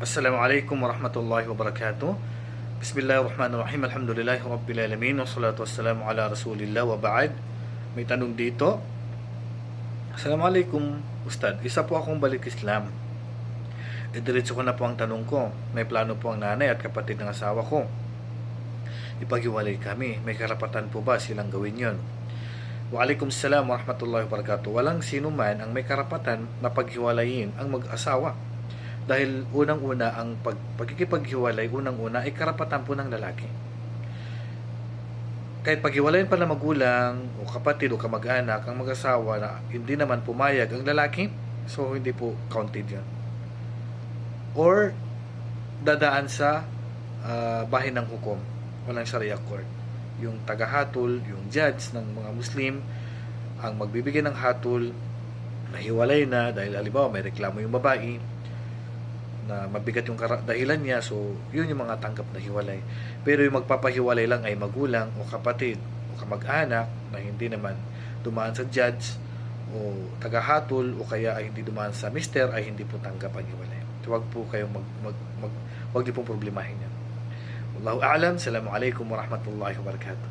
Assalamualaikum warahmatullahi wabarakatuh. Bismillahirrahmanirrahim. Alhamdulillahi rabbil alamin. Wassalatu wassalamu ala Rasulillah wa ba'd. May tanong dito. Assalamualaikum, Ustad. Isa po akong balik Islam. Idiretso ko na po ang tanong ko. May plano po ang nanay at kapatid ng asawa ko. Ipaghiwalay kami. May karapatan po ba silang gawin yon? Waalaikumsalam warahmatullahi wabarakatuh. Walang sino man ang may karapatan na paghiwalayin ang mag-asawa. Dahil unang-una ang pag, pagkikipaghiwalay, unang-una ay karapatan po ng lalaki. Kahit paghiwalayin pa ng magulang o kapatid o kamag-anak ang mag-asawa na hindi naman pumayag ang lalaki, so hindi po counted yun. Or dadaan sa ah, bahay ng hukom, walang sharia court. Yung tagahatol, yung judge ng mga Muslim, ang magbibigay ng hatol, nahiwalay na dahil halimbawa may reklamo yung babae, na mabigat yung dahilan niya so yun yung mga tanggap na hiwalay pero yung magpapahiwalay lang ay magulang o kapatid o kamag-anak na hindi naman dumaan sa judge o tagahatol o kaya ay hindi dumaan sa mister ay hindi po tanggap ang hiwalay so wag po kayong mag, mag, mag wag niyo pong problemahin yan Wallahu a'lam. Assalamualaikum warahmatullahi wabarakatuh.